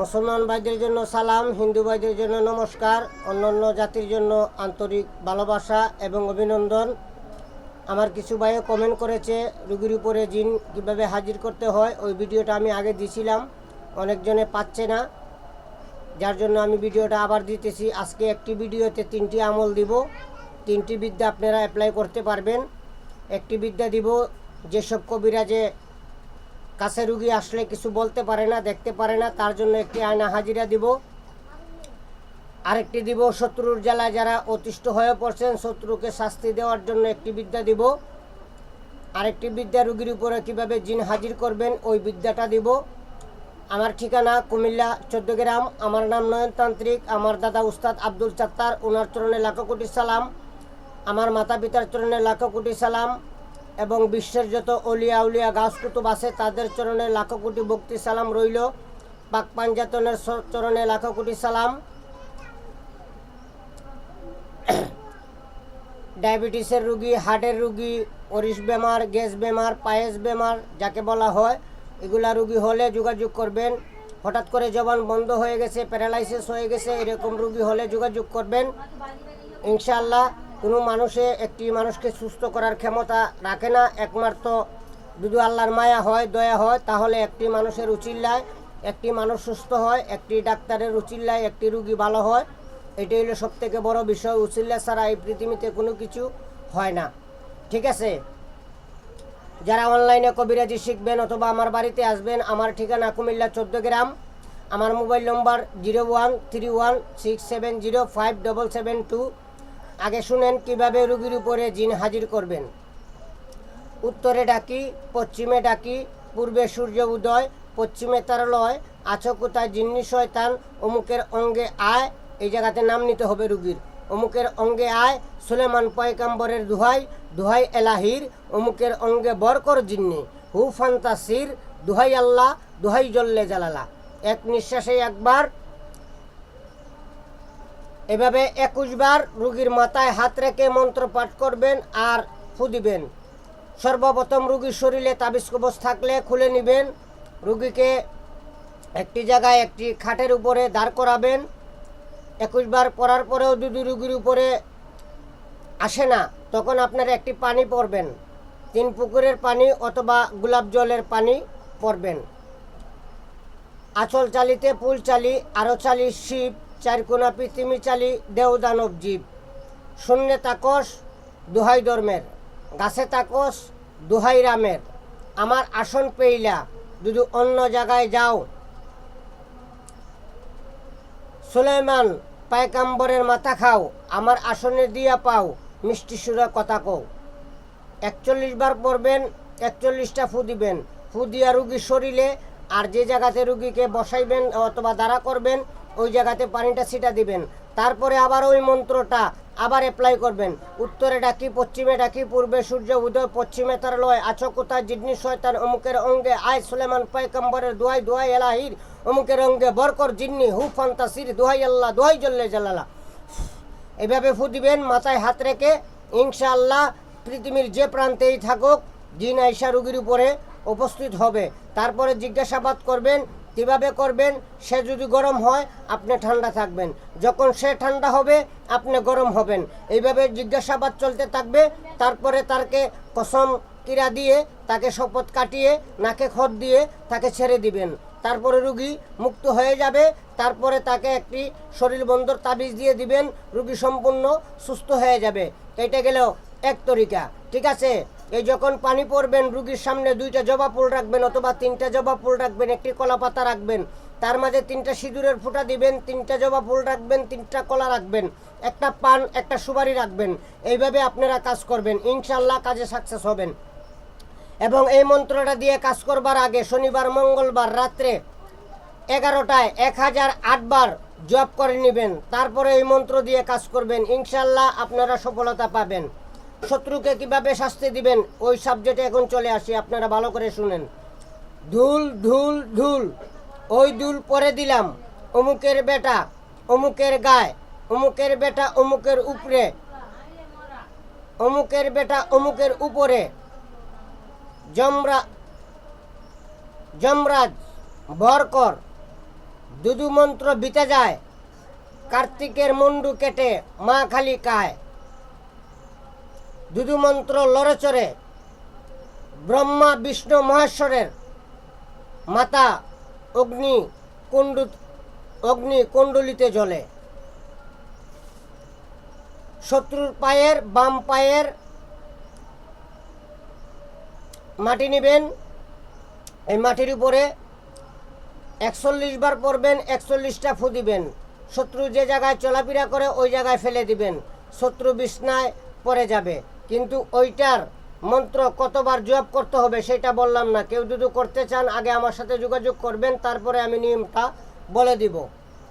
মুসলমান ভাইদের জন্য সালাম হিন্দু ভাইদের জন্য নমস্কার, অন্যান্য জাতির জন্য আন্তরিক ভালোবাসা এবং অভিনন্দন। আমার কিছু ভাইও কমেন্ট করেছে, রুগীর উপরে জিন কীভাবে হাজির করতে হয়, ওই ভিডিওটা আমি আগে দিছিলাম, অনেকজনে পাচ্ছে না। যার জন্য আমি ভিডিওটা আবার দিতেছি, আজকে একটি ভিডিওতে তিনটি আমল দিব, তিনটি বিদ্যা আপনারা অ্যাপ্লাই করতে পারবেন। একটি বিদ্যা দিব, যেসব কবিরাজে কাছে রুগী আসলে কিছু বলতে পারে না, দেখতে পারে না, তার জন্য একটি আয়না হাজিরা দিব। আরেকটি দিব, শত্রুর জ্বালায় যারা অতিষ্ঠ হয়ে পড়ছেন, শত্রুকে শাস্তি দেওয়ার জন্য একটি বিদ্যা দিব। আরেকটি বিদ্যা রুগীর উপরে কীভাবে জিন হাজির করবেন, ওই বিদ্যাটা দিব। আমার ঠিকানা কুমিল্লা চোদ্দ গ্রাম, আমার নাম নয়নতান্ত্রিক, আমার দাদা উস্তাদ আব্দুল চাত্তার, ওনার চরণে লাখো কোটি সালাম। আমার মাতা পিতার চরণে লাখো কোটি সালাম। এবং বিশ্বের যত অলিয়া উলিয়া গাছ কুতুব আছে, তাদের চরণে লাখো কোটি ভক্তি সালাম রইল। পাক পাঞ্জাতনের চরণে লাখো কোটি সালাম। ডায়াবেটিসের রুগী, হার্টের রুগী অরিস বেমার, গ্যাস বেমার, পায়েস বেমার, যাকে বলা হয়, এগুলা রুগী হলে যোগাযোগ করবেন। হঠাৎ করে জবান বন্ধ হয়ে গেছে, প্যারালাইসিস হয়ে গেছে, এরকম রুগী হলে যোগাযোগ করবেন। ইনশাআল্লাহ কোনো মানুষে একটি মানুষকে সুস্থ করার ক্ষমতা রাখে না। একমাত্র যদি আল্লাহর মায়া হয়, দয়া হয়, তাহলে একটি মানুষের উচিল্লায় একটি মানুষ সুস্থ হয়, একটি ডাক্তারের উচিল্লায় একটি রুগী ভালো হয়। এটাই হলো সব থেকে বড় বিষয়। উচিল্লা ছাড়া এই পৃথিবীতে কোনো কিছু হয় না। ঠিক আছে? যারা অনলাইনে কবিরাজি শিখবেন অথবা আমার বাড়িতে আসবেন, আমার ঠিকানা কুমিল্লা চোদ্দ গ্রাম। আমার mobile number zero one three one six seven zero five double seven two. আগে শুনেন কীভাবে রুগীর উপরে জিন হাজির করবেন। উত্তরে ডাকি, পশ্চিমে ডাকি, পূর্বে সূর্য উদয়, পশ্চিমে তারলয়, আছো কোথায় জিন্নি শয়তান, অমুকের অঙ্গে আয়, এই জায়গাতে নাম নিতে হবে রুগীর। অমুকের অঙ্গে আয়, সুলেমান পয়কাম্বরের দুহাই দুহাই এলাহির, অমুকের অঙ্গে বরকর জিন্নি হু ফান্তাসির দুহাই আল্লাহ, দুহাই জল্লে জালালা। এক নিঃশ্বাসে একবার এভাবে একুশ বার রুগীর মাথায় হাত রেখে মন্ত্র পাঠ করবেন আর ফু দিবেন। সর্বপ্রথম রুগীর শরীরে তাবিজ কবচ থাকলে খুলে নেবেন। রুগীকে একটি জায়গায় একটি খাটের উপরে দাঁড় করাবেন। একুশ বার পরার পরেও যদি রুগীর উপরে আসে না, তখন আপনারা একটি পানি পরবেন। তিন পুকুরের পানি অথবা গোলাপ জলের পানি পরবেন। আচল চালিতে পুল চালি আরও চালি শিব চারকোনা পৃথিবী চালি দেওদানব জীব। শূন্যে তাকস, দুহাই ধর্মের। গাছে তাকস, দুহাই রামের। আমার আসন পেইলা, যদি অন্য জায়গায় যাও। সুলাইমান পায়কাম্বরের মাথা খাও, আমার আসনে দিয়া পাও, মিষ্টি সুরা কথা কও। একচল্লিশ বার পড়বেন, একচল্লিশটা ফু দিবেন। ফু দিয়া রুগীর শরীরে আর যে জায়গাতে রুগীকে বসাইবেন অথবা দাঁড়া করবেন ওই জায়গাতে পানিটা ছিটা দিবেন। তারপরে আবার ওই মন্ত্রটা আবার অ্যাপ্লাই করবেন। উত্তরে ডাকি, পশ্চিমে ডাকি, পূর্বে সূর্য, উদয়, পশ্চিমে তার লয়, আছো কোথায়, জিডনি, শয়তান, অমুকের অঙ্গে, আয় সুলেমান পয়কম্বরের দোয়াই দোহাই এলাহির, অমুকের অঙ্গে, বরকর জিন্নি হু, ফান্তাসির, দোহাই আল্লাহ, দোহাই জল্লে জালালা। এভাবে ফু দিবেন, মাথায় হাত রেখে, ইনশাআল্লাহ পৃথিবীর যে প্রান্তেই থাকুক জিন আইসা রুগীর উপরে উপস্থিত হবে। তারপরে জিজ্ঞাসাবাদ করবেন কীভাবে করবেন, সে যদি গরম হয়, আপনি ঠান্ডা থাকবেন। যখন সে ঠান্ডা হবে, আপনি গরম হবেন। এইভাবে জিজ্ঞাসাবাদ চলতে থাকবে, তারপরে তারকে কসম কিরা দিয়ে, তাকে শপথ কাটিয়ে, নাকে খত দিয়ে তাকে ছেড়ে দিবেন। তারপরে রুগী মুক্ত হয়ে যাবে, তারপরে তাকে একটি শরীর বন্দর তাবিজ দিয়ে দিবেন, রুগী সম্পূর্ণ সুস্থ হয়ে যাবে। এটা গেলেও এক তরিকা। ঠিক আছে? এই যখন পানি পড়বেন, রুগীর সামনে দুইটা জবা ফুল রাখবেন অথবা তিনটা জবা ফুল রাখবেন, একটি কলা পাতা রাখবেন। তার মাঝে তিনটা সিঁদুরের ফুটা দিবেন, তিনটা জবা ফুল রাখবেন, তিনটা কলা রাখবেন, একটা পান, একটা সুপারি রাখবেন। এইভাবে আপনারা কাজ করবেন ইনশাল্লাহ কাজে সাকসেস হবেন। এবং এই মন্ত্রটা দিয়ে কাজ করবার আগে শনিবার, মঙ্গলবার রাত্রে এগারোটায় এক হাজার আটবার জব করে নেবেন। তারপরে এই মন্ত্র দিয়ে কাজ করবেন। ইনশাল্লাহ আপনারা সফলতা পাবেন। শত্রুকে কীভাবে শাস্তি দিবেন? ওই সাবজেক্টে এখন চলে আসি, আপনারা ভালো করে শুনেন। ধুল ধুল ধুল। ওই দুল পরে দিলাম, অমুকের বেটা, অমুকের গায়ে, অমুকের বেটা, অমুকের উপরে। অমুকের বেটা, অমুকের উপরে। জমরা যমরাজ বরকর দুদু মন্ত্র বিতে যায়, কার্তিকের মুন্ডু কেটে মা খালি কায়। দুদু মন্ত্র লড়ে চড়ে ব্রহ্মা, বিষ্ণু, মহেশ্বরের মাতা অগ্নি কুণ্ডু, অগ্নি কুণ্ডলিতে জ্বলে। শত্রুর পায়ের, বাম পায়ের মাটি নেবেন। এই মাটির উপরে একচল্লিশ বার পড়বেন, একচল্লিশটা ফু দিবেন। শত্রু যে জায়গায় চলাফেরা করে, ওই জায়গায় ফেলে দিবেন। শত্রু বিছনায় পড়ে যাবে। কিন্তু ওইটার মন্ত্র কতবার জপ করতে হবে সেটা বললাম না। কেউ যদি করতে চান, আগে আমার সাথে যোগাযোগ করবেন, তারপরে আমি নিয়মটা বলে দিব।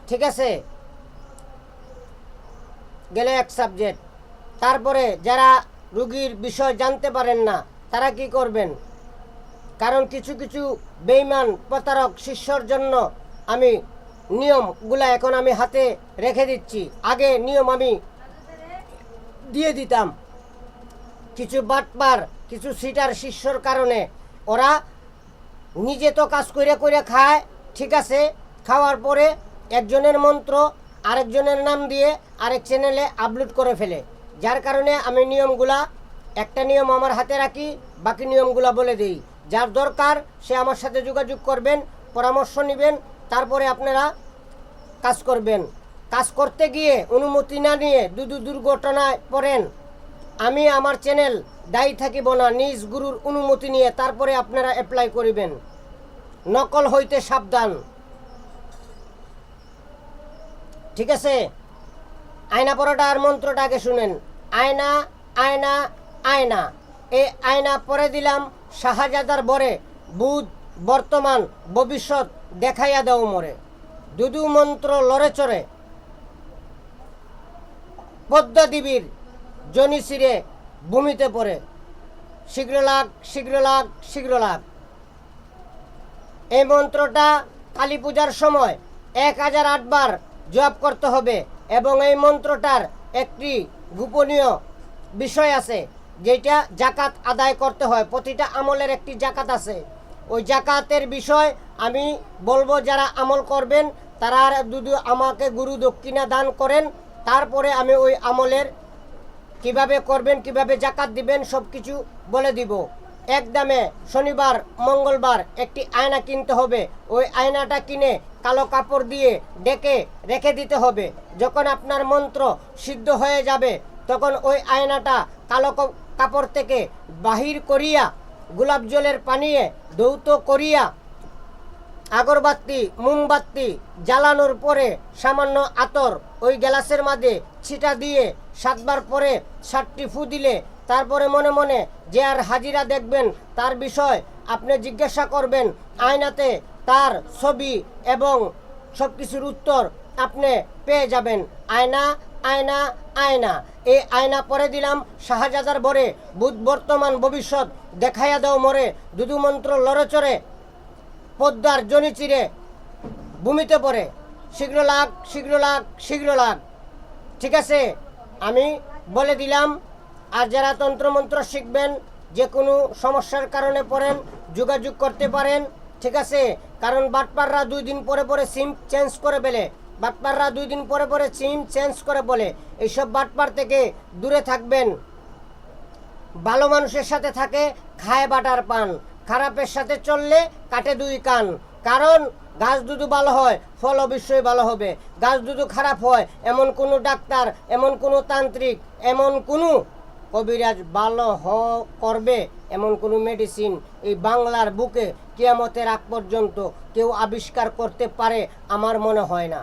ঠিক আছে? গেলে এক সাবজেক্ট তারপরে যারা রুগীর বিষয় জানতে পারেন না, তারা কি করবেন? কারণ কিছু কিছু বেইমান প্রতারক শিষ্যর জন্য আমি নিয়মগুলা এখন আমি হাতে রেখে দিচ্ছি। আগে নিয়ম আমি দিয়ে দিতাম। কিছু বাটপার, কিছু সিটার শিষ্যর কারণে। ওরা নিজে তো কাজ করে করে খায়, ঠিক আছে, খাওয়ার পরে একজনের মন্ত্র, আরেকজনের নাম দিয়ে আরেক চ্যানেলে আপলোড করে ফেলে। যার কারণে আমি নিয়মগুলা, একটা নিয়ম আমার হাতে রাখি, বাকি নিয়মগুলা বলে দিই। যার দরকার, সে আমার সাথে যোগাযোগ করবেন, পরামর্শ নেবেন, তারপরে আপনারা কাজ করবেন। কাজ করতে গিয়ে অনুমতি না নিয়ে দুদু দুর্ঘটনায় পড়েন। আমি আমার চ্যানেল দায়ী থাকিব না, নিজ গুরুর অনুমতি নিয়ে তারপরে আপনারা অ্যাপ্লাই করিবেন। নকল হইতে সাবধান। ঠিক আছে? আয়না পড়াটার মন্ত্রটা আগে শুনেন। আয়না আয়না আয়না। এই আয়না পরে দিলাম, শাহজাদার বরে। বুধ, বর্তমান, ভবিষ্যৎ দেখাইয়া দাও মরে। দুদু মন্ত্র লড়ে চড়ে। পদ্মাদেবীর জনি শিরে ভূমিতে পড়ে। শীঘ্র লাগ শীঘ্র লাগ শীঘ্র লাগ। এই মন্ত্রটা কালী পূজার সময় এক হাজার আটবার জপ করতে হবে এবং এই মন্ত্রটার একটি গোপনীয় বিষয় আছে যেটা জাকাত আদায় করতে হয়। প্রতিটা আমলের একটি জাকাত আছে। ওই জাকাতের বিষয় আমি বলব, যারা আমল করবেন, তারা যদি আমাকে গুরু দক্ষিণা দান করেন, তারপরে আমি ওই আমলের কীভাবে করবেন, কীভাবে জাকাত দিবেন সব কিছু বলে দিব। একদমে শনিবার, মঙ্গলবার একটি আয়না কিনতে হবে। ওই আয়নাটা কিনে কালো কাপড় দিয়ে ডেকে রেখে দিতে হবে। যখন আপনার মন্ত্র সিদ্ধ হয়ে যাবে, তখন ওই আয়নাটা কালো কাপড় থেকে বাহির করিয়া, গোলাপ জলের পানিয়ে দৌত করিয়া, আগরবাতি, মোমবাতি জ্বালানোর পরে সামান্য আতর ওই গ্লাসের মাঝে ছিটা দিয়ে সাতবার পরে সাতটি ফু দিলে, তারপরে মনে মনে যে আর হাজিরা দেখবেন তার বিষয় আপনি জিজ্ঞাসা করবেন, আয়নাতে তার ছবি এবং সব কিছুর উত্তর আপনি পেয়ে যাবেন। আয়না আয়না আয়না। এই আয়না পরে দিলাম শাহজাদার বরে, বুধ বর্তমান ভবিষ্যৎ দেখাইয়া দাও মরে দুদু মন্ত্র লড়ে চড়ে, পদ্মার জনি চিরে, ভূমিতে পড়ে। শীঘ্র লাগ শীঘ্র লাগ শীঘ্র লাগ ঠিক আছে? আমি বলে দিলাম, আর যারা তন্ত্রমন্ত্র শিখবেন, যে কোনো সমস্যার কারণে পড়েন, যোগাযোগ করতে পারেন, ঠিক আছে? কারণ বাটপাররা দুই দিন পরে পরে সিম চেঞ্জ করে ফেলে। বাটপাররা দুই দিন পরে পরে সিম চেঞ্জ করে বলে। এইসব বাটপার থেকে দূরে থাকবেন। ভালো মানুষের সাথে থাকে, খায় বাটার পান। খারাপের সাথে চললে কাটে দুই কান। কারণ গাছ দুধু ভালো হয়, ফল অবশ্যই ভালো হবে। গাছ দুধু খারাপ হয়, এমন কোনো ডাক্তার, এমন কোনো তান্ত্রিক, এমন কোনো কবিরাজ ভালো হ, করবে এমন কোনো মেডিসিন এই বাংলার বুকে কিয়ামতের আগ পর্যন্ত কেউ আবিষ্কার করতে পারে আমার মনে হয় না।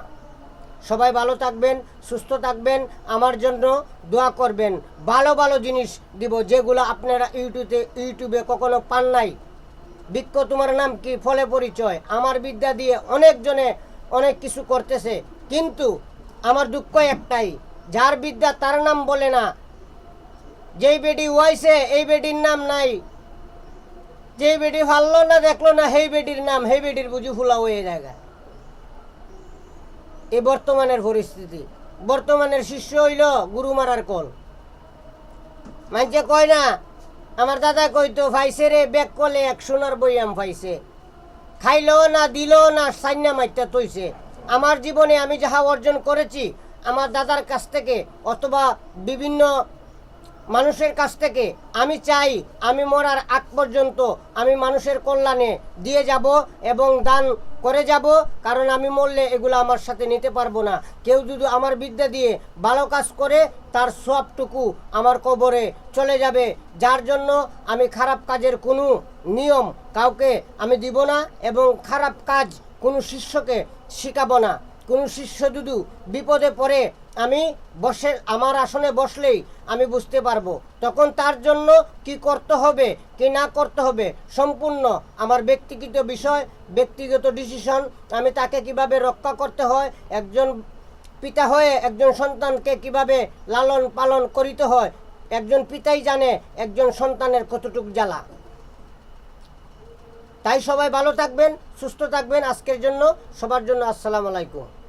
সবাই ভালো থাকবেন, সুস্থ থাকবেন, আমার জন্য দোয়া করবেন। ভালো ভালো জিনিস দিব যেগুলো আপনারা ইউটিউবে ইউটিউবে কখনো পান নাই। বৃক্ষ তোমার নাম কি? ফলে পরিচয়। আমার বিদ্যা দিয়ে অনেকজনে অনেক কিছু করতেছে। কিন্তু আমার দুঃখ একটাই, যার বিদ্যা তার নাম বলে না। যেই বেডি ওয়াইছে, এই বেডির নাম নাই। যেই বেডি ভাললো না, দেখল না, সেই বেডির নাম, সেই বেডির বুঝু ফুলা হয়ে জায়গা এই বর্তমানের পরিস্থিতি। বর্তমানের শিষ্য হইল গুরু মারার কল। মানছে কয় না আমার দাদা কইতো, ফাইছে রে, ব্যাগ কলে এক সোনার বইয়াম ফাইছে। খাইলো না দিল না, সাইনা মাইটা তৈছে আমার জীবনে আমি যাহা অর্জন করেছি, আমার দাদার কাছ থেকে অথবা বিভিন্ন মানুষের কাছ থেকে আমি চাই, আমি মরার আগ পর্যন্ত আমি মানুষের কল্যাণে দিয়ে যাব এবং দান করে যাব, কারণ আমি মরলে এগুলো আমার সাথে নিতে পারব না। কেউ যদি আমার বিদ্যা দিয়ে ভালো কাজ করে, তার সবটুকু আমার কবরে চলে যাবে। যার জন্য আমি খারাপ কাজের কোনো নিয়ম কাউকে আমি দিব না এবং খারাপ কাজ কোনো শিষ্যকে শিখাবো না। কোনো শিষ্য যদি বিপদে পড়ে আমি বসে, আমার আসনে বসলেই আমি বুঝতে পারব। তখন তার জন্য কি করতে হবে, কি না করতে হবে, সম্পূর্ণ আমার ব্যক্তিগত বিষয়, ব্যক্তিগত ডিসিশন আমি তাকে কীভাবে রক্ষা করতে হয়, একজন পিতা হয়ে একজন সন্তানকে কীভাবে লালন পালন করিতে হয়, একজন পিতাই জানে একজন সন্তানের কতটুক জ্বালা। তাই সবাই ভালো থাকবেন, সুস্থ থাকবেন আজকের জন্য। সবার জন্য আসসালামু আলাইকুম।